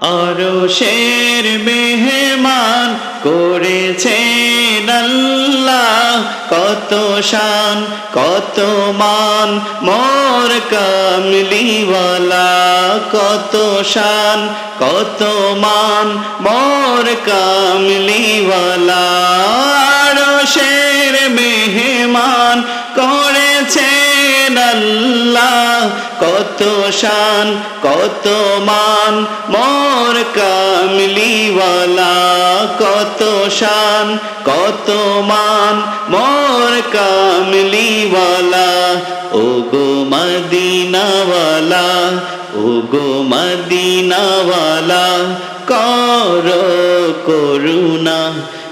আরও শের মেহমান করেছেন আল্লাহ। কত শান, কত মান, মোর কামলিওয়ালা। কত শান, কত মান, মোর কামলিওয়ালা। কত শান, কত মান, মোর কামলিওয়ালা, কত শান, কত মান, মোর কামলিওয়ালা ও গো মদিনাওয়ালা ও গো মদিনাওয়ালা, কর করুণা